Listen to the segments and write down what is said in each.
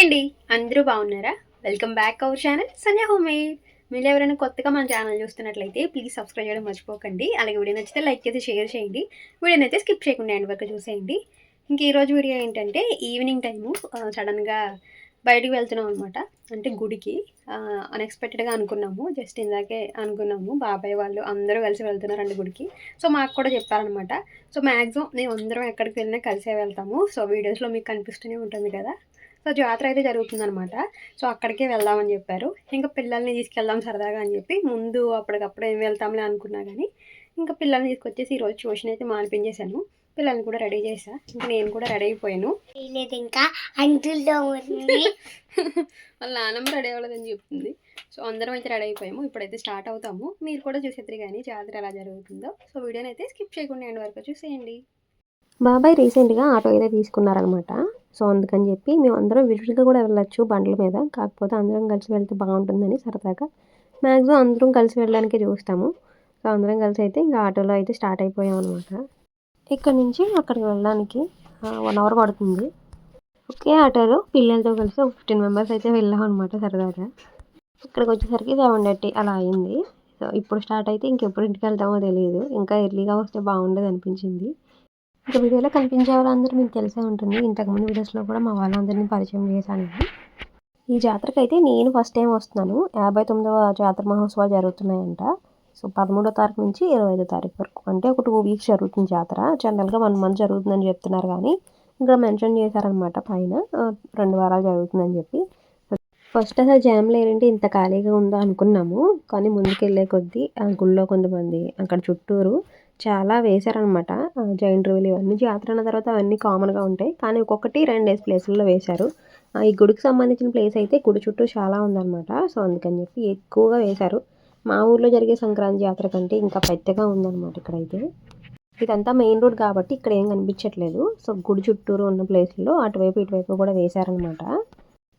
అండి. అందరూ బాగున్నారా? Welcome back our channel Sandhya home మీరు ఎవరైనా కొత్తగా మన ఛానల్ చూస్తున్నట్లయితే ప్లీజ్ సబ్స్క్రైబ్ చేయడం మర్చిపోకండి. అలాగే వీడియో నచ్చితే లైక్ చేసి షేర్ చేయండి. వీడియోని అయితే స్కిప్ చేయకుండా ఎండ్ వరకు చూసేయండి. ఇంక ఈరోజు వీడియో ఏంటంటే ఈవినింగ్ టైము సడన్గా బయటికి వెళ్తున్నాం అనమాట అంటే గుడికి అన్ఎక్స్పెక్టెడ్గా అనుకున్నాము. జస్ట్ ఇందాకే అనుకున్నాము. బాబాయ్ వాళ్ళు అందరూ కలిసి వెళ్తున్నారండి గుడికి. సో మాకు కూడా చెప్పారనమాట సో మ్యాక్సిమం మేము అందరం ఎక్కడికి వెళ్ళినా కలిసే వెళ్తాము. సో వీడియోస్లో మీకు కనిపిస్తూనే ఉంటుంది కదా. సో జాతర అయితే జరుగుతుందనమాట సో అక్కడికే వెళ్దామని చెప్పారు. ఇంకా పిల్లల్ని తీసుకెళ్దాం సరదాగా అని చెప్పి ముందు అప్పటికప్పుడు ఏం వెళ్తాంలే అనుకున్నా కానీ ఇంకా పిల్లల్ని తీసుకొచ్చేసి ఈరోజు ట్యూషన్ అయితే మానిపించేశాను పిల్లల్ని కూడా రెడీ చేశా. ఇంకా నేను కూడా రెడీ అయిపోయాను. లేదు ఇంకా అంటుల్లో వాళ్ళ నాన్నమ్మ రెడీ అవ్వలేదని చెప్తుంది సో అందరం అయితే రెడీ అయిపోయాము. ఇప్పుడైతే స్టార్ట్ అవుతాము. మీరు కూడా చూసేద్దరు కానీ జాతర ఎలా జరుగుతుందో. సో వీడియోని అయితే స్కిప్ చేయకుండా ఎండ్ వరకు చూసేయండి. బాబాయ్ రీసెంట్గా ఆటో అయితే తీసుకున్నారనమాట. సో అందుకని చెప్పి మేము అందరం విడివిడిగా కూడా వెళ్ళొచ్చు బండ్ల మీద. కాకపోతే అందరం కలిసి వెళ్తే బాగుంటుందని సరదాగా మ్యాక్సిమం అందరం కలిసి వెళ్ళడానికే చూస్తాము. సో అందరం కలిసి అయితే ఇంకా ఆటోలో అయితే స్టార్ట్ అయిపోయాం అనమాట ఇక్కడ నుంచి అక్కడికి వెళ్ళడానికి వన్ అవర్ పడుతుంది. ఒకే ఆటోలో పిల్లలతో కలిసి ఒక ఫిఫ్టీన్ మెంబర్స్ అయితే వెళ్ళాం అనమాట సరదాగా. ఇక్కడికి వచ్చేసరికి సెవెన్ థర్టీ అలా అయింది. సో ఇప్పుడు స్టార్ట్ అయితే ఇంకెప్పుడు ఇంటికి వెళ్తామో తెలియదు. ఇంకా ఎర్లీగా వస్తే బాగుండదు అనిపించింది. ఇక వీడియోలో కనిపించే వాళ్ళందరూ మీకు తెలిసే ఉంటుంది. ఇంతకుముందు వీడియోస్లో కూడా మా వాళ్ళందరినీ పరిచయం చేశాను ఈ జాతరకి అయితే నేను ఫస్ట్ టైం వస్తున్నాను. యాభై తొమ్మిదవ జాతర మహోత్సవాలు జరుగుతున్నాయంట. సో పదమూడో తారీఖు నుంచి ఇరవై ఐదో తారీఖు వరకు. అంటే ఒక టూ వీక్స్ జరుగుతుంది జాతర. జనరల్గా వన్ మంత్ జరుగుతుందని చెప్తున్నారు కానీ ఇక్కడ మెన్షన్ చేశారనమాట పైన. రెండు వారాలు జరుగుతుందని చెప్పి. ఫస్ట్ అసలు జామ్ లేరంటే ఇంత ఖాళీగా ఉందో అనుకున్నాము. కానీ ముందుకెళ్ళే కొద్దీ ఆ గుళ్ళో కొంతమంది అక్కడ చుట్టూరు చాలా వేశారనమాట. జైంట్ రూల్ ఇవన్నీ. జాతర అన్న తర్వాత అవన్నీ కామన్గా ఉంటాయి. కానీ ఒక్కొక్కటి రెండేసి ప్లేసుల్లో వేశారు. ఆ, ఈ గుడికి సంబంధించిన ప్లేస్ అయితే గుడి చుట్టూ చాలా ఉందన్నమాట. సో అందుకని చెప్పి ఎక్కువగా వేశారు. మా ఊర్లో జరిగే సంక్రాంతి జాతర కంటే ఇంకా పెద్దగా ఉందన్నమాట ఇక్కడైతే. ఇదంతా మెయిన్ రోడ్ కాబట్టి ఇక్కడ ఏం కనిపించట్లేదు. సో గుడి చుట్టూరు ఉన్న ప్లేస్లో అటువైపు ఇటువైపు కూడా వేశారనమాట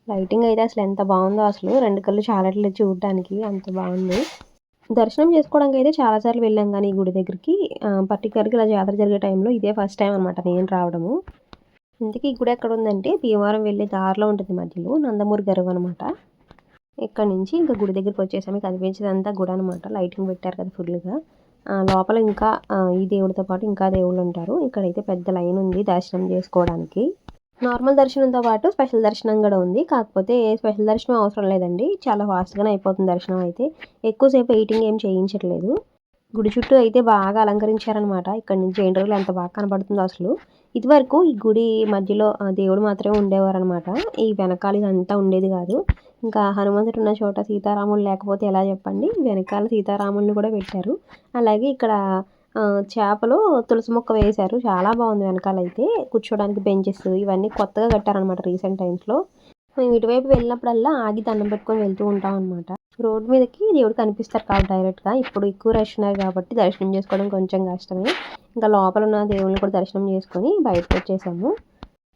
లైటింగ్ అయితే అసలు ఎంత బాగుందో అసలు. రెండు కళ్ళు చాలట్లేదు చూడడానికి. అంత బాగుంది. దర్శనం చేసుకోవడానికి అయితే చాలాసార్లు వెళ్ళాం కానీ ఈ గుడి దగ్గరికి. పర్టికులర్గా ఇలా జాతర జరిగే టైంలో ఇదే ఫస్ట్ టైం అనమాట నేను రావడము. ఇంతకీ ఈ గుడి ఎక్కడ ఉందంటే భీమవరం వెళ్ళే దారిలో ఉంటుంది మధ్యలో నందమూరి గరువు అనమాట ఇక్కడ నుంచి ఇంకా గుడి దగ్గరికి వచ్చేసాము కనిపించేదంతా గుడి అనమాట లైటింగ్ పెట్టారు కదా ఫుల్గా లోపల ఇంకా ఈ దేవుడితో పాటు ఇంకా దేవుళ్ళు ఉంటారు. ఇక్కడైతే పెద్ద లైన్ ఉంది దర్శనం చేసుకోవడానికి. నార్మల్ దర్శనంతో పాటు స్పెషల్ దర్శనం కూడా ఉంది. కాకపోతే ఏ స్పెషల్ దర్శనం అవసరం లేదండి. చాలా ఫాస్ట్గానే అయిపోతుంది దర్శనం అయితే. ఎక్కువసేపు వెయిటింగ్ ఏం చేయించట్లేదు. గుడి చుట్టూ అయితే బాగా అలంకరించారనమాట ఇక్కడ నుంచి జైండ్రులు ఎంత బాగా కనబడుతుందో అసలు. ఇదివరకు ఈ గుడి మధ్యలో దేవుడు మాత్రమే ఉండేవారనమాట ఈ వెనకాల ఇదంతా ఉండేది కాదు. ఇంకా హనుమంతుడు ఉన్న చోట సీతారాములు లేకపోతే ఎలా చెప్పండి? వెనకాల సీతారాములను కూడా పెట్టారు. అలాగే ఇక్కడ చేపలు తులసి మొక్క వేశారు. చాలా బాగుంది వెనకాల అయితే కూర్చోడానికి బెంచెస్ ఇవన్నీ కొత్తగా కట్టారనమాట రీసెంట్ టైమ్స్లో. మేము ఇటువైపు వెళ్ళినప్పుడల్లా ఆగి దండం పెట్టుకొని వెళ్తూ ఉంటాం అనమాట రోడ్ మీదకి దేవుడు కనిపిస్తారు కాబట్టి డైరెక్ట్గా. ఇప్పుడు ఎక్కువ రష్ ఉన్నారు కాబట్టి దర్శనం చేసుకోవడం కొంచెం కష్టమే. ఇంకా లోపల ఉన్న దేవుళ్ళని కూడా దర్శనం చేసుకొని బయటకు వచ్చేసాము.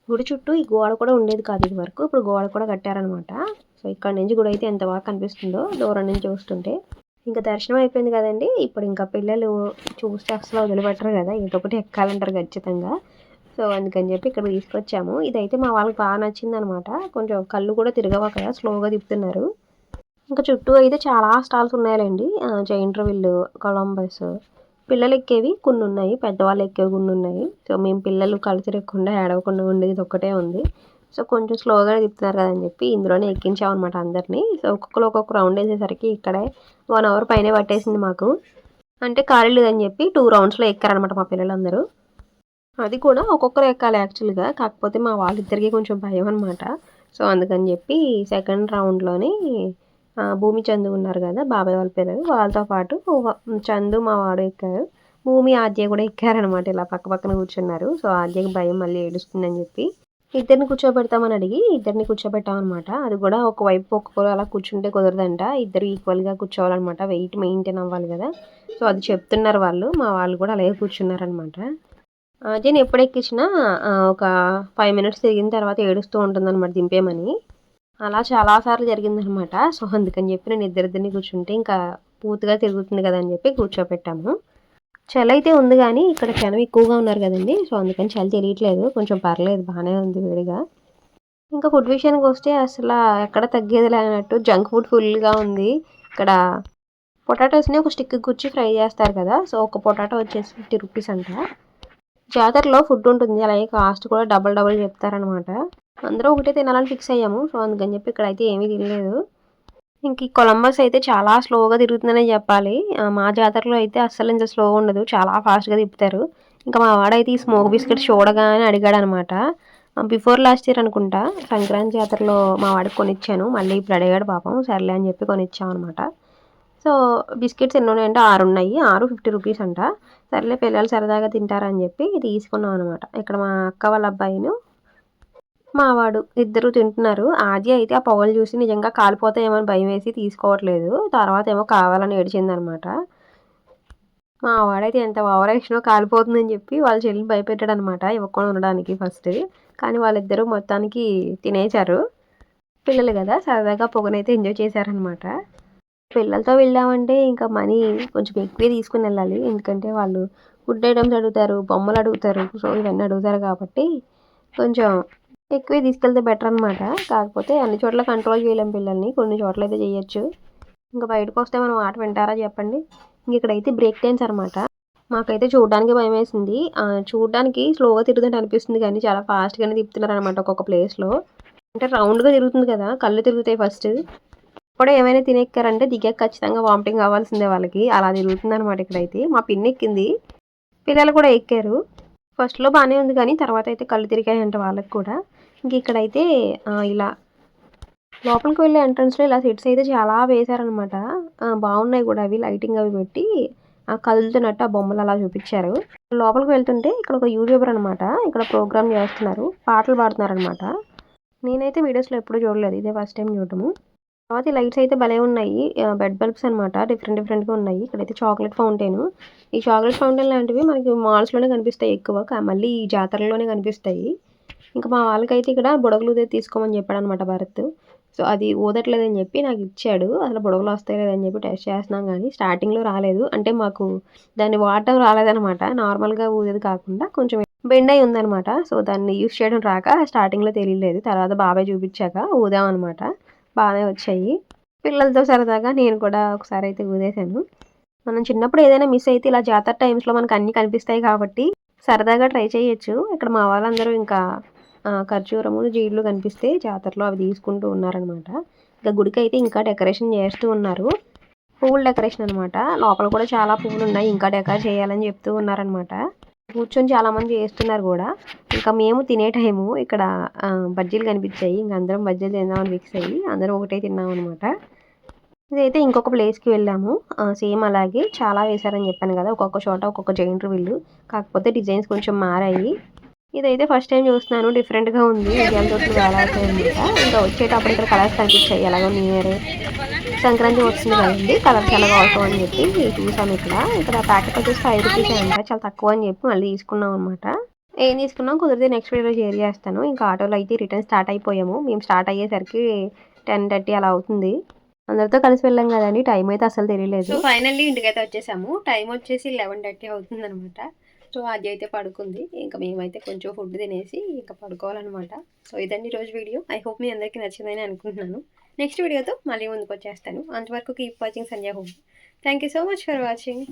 గుడి చుట్టూ ఈ గోడ కూడా ఉండేది కాదు ఇది వరకు ఇప్పుడు గోడ కూడా కట్టారనమాట సో ఇక్కడ నుంచి గుడి అయితే ఎంత బాగా కనిపిస్తుందో దూరం నుంచి చూస్తుంటే. ఇంకా దర్శనం అయిపోయింది కదండి. ఇప్పుడు ఇంకా పిల్లలు చూస్తే అసలు వదిలిపెట్టరు కదా. ఏదో ఒకటి ఎక్కాలంటారు ఖచ్చితంగా. సో అందుకని చెప్పి ఇక్కడ తీసుకొచ్చాము. ఇదైతే మా వాళ్ళకి బాగా నచ్చింది అనమాట కొంచెం కళ్ళు కూడా తిరగవు కదా స్లోగా తిప్పుతున్నారు. ఇంకా చుట్టూ అయితే చాలా స్టాల్స్ ఉన్నాయండి జైంట్ విల్లు కొలంబస్. పిల్లలు ఎక్కేవి కొన్ని ఉన్నాయి. పెద్దవాళ్ళు ఎక్కేవి కొన్ని ఉన్నాయి. సో మేము పిల్లలు కళ్ళు తిరగకుండా ఏడవకుండా ఉండేది ఇది ఒక్కటే ఉంది. సో కొంచెం స్లోగా తిప్పుతున్నారు కదని చెప్పి ఇందులోనే ఎక్కించామన్నమాట అందరినీ. సో ఒక్కొక్కరు ఒక్కొక్క రౌండ్ వేసేసరికి ఇక్కడే వన్ అవర్ పైనే పట్టేసింది మాకు. అంటే ఖాళీ లేదని చెప్పి టూ రౌండ్స్లో ఎక్కారనమాట మా పిల్లలందరూ. అది కూడా ఒక్కొక్కరు ఎక్కాలి యాక్చువల్గా. కాకపోతే మా వాళ్ళిద్దరికీ కొంచెం భయం అనమాట సో అందుకని చెప్పి సెకండ్ రౌండ్లోని భూమి చందు ఉన్నారు కదా బాబాయ్ వాళ్ళ పిల్లలు. వాళ్ళతో పాటు చందు మా వాడు ఎక్కారు. భూమి ఆద్య కూడా ఎక్కారనమాట ఇలా పక్క పక్కన కూర్చున్నారు. సో ఆద్యకి భయం మళ్ళీ ఏడుస్తుందని చెప్పి. ఇద్దరిని కూర్చోబెడతామని అడిగి ఇద్దరిని కూర్చోబెట్టామన్నమాట. అది కూడా ఒకవైపు ఒక్కొక్కరు అలా కూర్చుంటే కుదరదంట. ఇద్దరు ఈక్వల్గా కూర్చోవాలన్నమాట. వెయిట్ మెయింటైన్ అవ్వాలి కదా. సో అది చెప్తున్నారు వాళ్ళు. మా వాళ్ళు కూడా అలాగే కూర్చున్నారనమాట నేను ఎప్పుడు ఎక్కించినా ఒక ఫైవ్ మినిట్స్ తిరిగిన తర్వాత ఏడుస్తూ ఉంటుందన్నమాట దింపేమని. అలా చాలాసార్లు జరిగిందనమాట సో అందుకని చెప్పి నేను ఇద్దరిద్దరిని కూర్చుంటే ఇంకా పూర్తిగా తిరుగుతుంది కదా అని చెప్పి కూర్చోపెట్టాము చలి అయితే ఉంది కానీ ఇక్కడ జనం ఎక్కువగా ఉన్నారు కదండి. సో అందుకని చలి తెలియట్లేదు. కొంచెం పర్లేదు బాగానే ఉంది వేడిగా. ఇంకా ఫుడ్ విషయానికి వస్తే అసలు ఎక్కడ తగ్గేది లేనట్టు జంక్ ఫుడ్ ఫుల్గా ఉంది. ఇక్కడ పొటాటోస్ని ఒక స్టిక్ గుచ్చి ఫ్రై చేస్తారు కదా. సో ఒక పొటాటో వచ్చేసి ఫిఫ్టీ రూపీస్ అంట. జాతరలో ఫుడ్ ఉంటుంది. అలాగే కాస్ట్ కూడా డబల్ డబల్ చెప్తారనమాట అందరూ ఒకటే తినాలని ఫిక్స్ అయ్యాము. సో అందుకని చెప్పి ఇక్కడ అయితే ఏమీ తినలేదు. ఇంక ఈ కొలంబస్ అయితే చాలా స్లోగా తిరుగుతుందనే చెప్పాలి. మా జాతరలో అయితే అస్సలు ఇంత స్లో ఉండదు. చాలా ఫాస్ట్గా తిప్పుతారు. ఇంకా మా వాడైతే ఈ స్మోక్ బిస్కెట్ చూడగానే అడిగాడు అనమాట బిఫోర్ లాస్ట్ ఇయర్ అనుకుంటా సంక్రాంతి జాతరలో మా వాడికి కొనిచ్చాను. మళ్ళీ ఇప్పుడు అడిగాడు పాపం సర్లే అని చెప్పి కొనిచ్చాం అనమాట సో బిస్కెట్స్ ఎన్ని ఉన్నాయంటే ఆరు ఉన్నాయి ఆరు ఫిఫ్టీ రూపీస్ అంట. సర్లే పిల్లలు సరదాగా తింటారని చెప్పి తీసుకున్నాం అనమాట ఇక్కడ మా అక్క వాళ్ళ అబ్బాయిను మావాడు ఇద్దరు తింటున్నారు. ఆది అయితే ఆ పొగలు చూసి నిజంగా కాలిపోతాయేమో అని భయం వేసి తీసుకోవట్లేదు. తర్వాత ఏమో కావాలని ఏడిచిందనమాట. మా వాడైతే ఎంత ఓవర్ కాలిపోతుందని చెప్పి వాళ్ళ చెల్లిని భయపెట్టాడు అనమాట ఇవ్వకుండా ఉండడానికి ఫస్ట్. కానీ వాళ్ళిద్దరూ మొత్తానికి తినేశారు. పిల్లలు కదా సరదాగా పొగనైతే ఎంజాయ్ చేశారనమాట. పిల్లలతో వెళ్ళామంటే ఇంకా మనీ కొంచెం ఎక్కువే తీసుకుని వెళ్ళాలి. ఎందుకంటే వాళ్ళు ఫుడ్ ఐటమ్స్ అడుగుతారు బొమ్మలు అడుగుతారు. సో ఇవన్నీ అడుగుతారు కాబట్టి కొంచెం ఎక్కువే తీసుకెళ్తే బెటర్ అనమాట కాకపోతే అన్ని చోట్ల కంట్రోల్ చేయలేం పిల్లల్ని. కొన్ని చోట్ల అయితే చేయొచ్చు. ఇంకా బయటకు వస్తే మనం ఆట వింటారా చెప్పండి. ఇంక ఇక్కడైతే బ్రేక్ టైమ్స్ అనమాట మాకైతే చూడడానికి భయం వేసింది. చూడడానికి స్లోగా తిరుగుతుంటే అనిపిస్తుంది కానీ చాలా ఫాస్ట్గానే తిప్పుతున్నారు అనమాట ఒక్కొక్క ప్లేస్లో అంటే రౌండ్గా తిరుగుతుంది కదా కళ్ళు తిరుగుతాయి ఫస్ట్ కూడా ఏమైనా తినెక్కారంటే దిగాక ఖచ్చితంగా వామిటింగ్ అవ్వాల్సిందే వాళ్ళకి. అలా తిరుగుతుంది అనమాట ఇక్కడైతే. మా పిన్ని ఎక్కింది. పిల్లలు కూడా ఎక్కారు. ఫస్ట్లో బాగానే ఉంది కానీ తర్వాత అయితే కళ్ళు తిరిగాయంట వాళ్ళకి కూడా. ఇంక ఇక్కడైతే ఇలా లోపలికి వెళ్ళే ఎంట్రన్స్లో ఇలా సెట్స్ అయితే చాలా వేశారనమాట బాగున్నాయి కూడా అవి లైటింగ్ అవి పెట్టి. ఆ కదులుతున్నట్టు ఆ బొమ్మలు అలా చూపించారు. లోపలికి వెళ్తుంటే ఇక్కడ ఒక యూట్యూబర్ అనమాట ఇక్కడ ప్రోగ్రామ్ చేస్తున్నారు పాటలు పాడుతున్నారు అనమాట నేనైతే వీడియోస్లో ఎప్పుడూ చూడలేదు ఇదే ఫస్ట్ టైం చూడటము. తర్వాత లైట్స్ అయితే భలే ఉన్నాయి బెడ్ బల్బ్స్ అనమాట డిఫరెంట్ డిఫరెంట్గా ఉన్నాయి. ఇక్కడైతే చాక్లెట్ ఫౌంటైన్. ఈ చాక్లెట్ ఫౌంటైన్ లాంటివి మనకి మాల్స్లోనే కనిపిస్తాయి ఎక్కువ మళ్ళీ ఈ జాతరలోనే కనిపిస్తాయి. ఇంకా మా వాళ్ళకైతే ఇక్కడ బుడగలు తీసుకోమని చెప్పాడు అనమాట భరత్. సో అది ఊదట్లేదని చెప్పి నాకు ఇచ్చాడు. అసలు బుడగలు వస్తాయి లేదని చెప్పి టెస్ట్ చేస్తున్నాం కానీ స్టార్టింగ్లో రాలేదు. అంటే మాకు దాన్ని వాటర్ రాలేదనమాట నార్మల్గా ఊదేది కాకుండా కొంచెం బెండ్ అయి ఉందనమాట సో దాన్ని యూస్ చేయడం రాక స్టార్టింగ్లో తెలియలేదు. తర్వాత బాబాయ్ చూపించాక ఊదామన్నమాట. బాగానే వచ్చాయి. పిల్లలతో సరదాగా నేను కూడా ఒకసారి అయితే ఊదేశాను. మనం చిన్నప్పుడు ఏదైనా మిస్ అయితే ఇలా జాతర టైమ్స్లో మనకు అన్నీ కనిపిస్తాయి కాబట్టి సరదాగా ట్రై చేయొచ్చు. ఇక్కడ మా వాళ్ళందరూ ఇంకా ఆ, ఖర్జూరము జీడ్లు కనిపిస్తే జాతరలో అవి తీసుకుంటూ ఉన్నారనమాట. ఇంకా గుడికి అయితే ఇంకా డెకరేషన్ చేస్తూ ఉన్నారు. పువ్వుల డెకరేషన్ అనమాట. లోపల కూడా చాలా పువ్వులు ఉన్నాయి ఇంకా డెకరేట్ చేయాలని చెప్తూ ఉన్నారనమాట. కూర్చొని చాలామంది చేస్తున్నారు కూడా. ఇంకా మేము తినే టైము ఇక్కడ బజ్జీలు కనిపించాయి. ఇంకా అందరం బజ్జీలు తిందామని ఫిక్స్ అయ్యి అందరం ఒకటే తిన్నాం అనమాట. ఇదైతే ఇంకొక ప్లేస్కి వెళ్ళాము. సేమ్ అలాగే చాలా వేశారని చెప్పాను కదా. ఒక్కొక్క చోట ఒక్కొక్క జైంట్ వీళ్ళు. కాకపోతే డిజైన్స్ కొంచెం మారాయి. ఇదైతే ఫస్ట్ టైం చూస్తున్నాను. డిఫరెంట్గా ఉంది. ఉదయం తోటి వేలాడుతాయి ఇంకా. వచ్చేటప్పుడు ఇక్కడ కలర్స్ కనిపించాయి. ఎలాగో న్యూ ఇయర్ సంక్రాంతి వస్తుంది కదండి. కలర్స్ ఎలాగో అవసరం అని చెప్పి చూసాను ఇక్కడ. ఇక్కడ ప్యాకెట్ వచ్చేసి ఫైవ్ రూపీస్ అంట. చాలా తక్కువ అని చెప్పి మళ్ళీ తీసుకున్నాం అనమాట ఏం తీసుకున్నాం? కుదిరితే నెక్స్ట్ వీడియో షేర్ చేస్తాను. ఇంకా ఆటోలో అయితే రిటర్న్ స్టార్ట్ అయిపోయాము. మేము స్టార్ట్ అయ్యేసరికి టెన్ థర్టీ అలా అవుతుంది. అందరితో కలిసి వెళ్ళాం కదండి. టైం అయితే అసలు తెలియలేదు. సో ఫైనల్లీ ఇంటికైతే వచ్చేసాము. టైం వచ్చేసి లెవెన్ థర్టీ అవుతుంది అనమాట సో అది అయితే పడుకుంది. ఇంకా మేమైతే కొంచెం ఫుడ్ తినేసి ఇంకా పడుకోవాలన్నమాట. సో ఇదండి రోజు వీడియో ఐ హోప్ మీ అందరికీ నచ్చిందని అనుకుంటున్నాను. నెక్స్ట్ వీడియోతో మళ్ళీ ముందుకు వచ్చేస్తాను అంతవరకు keep watching Sanjay home thank you so much for watching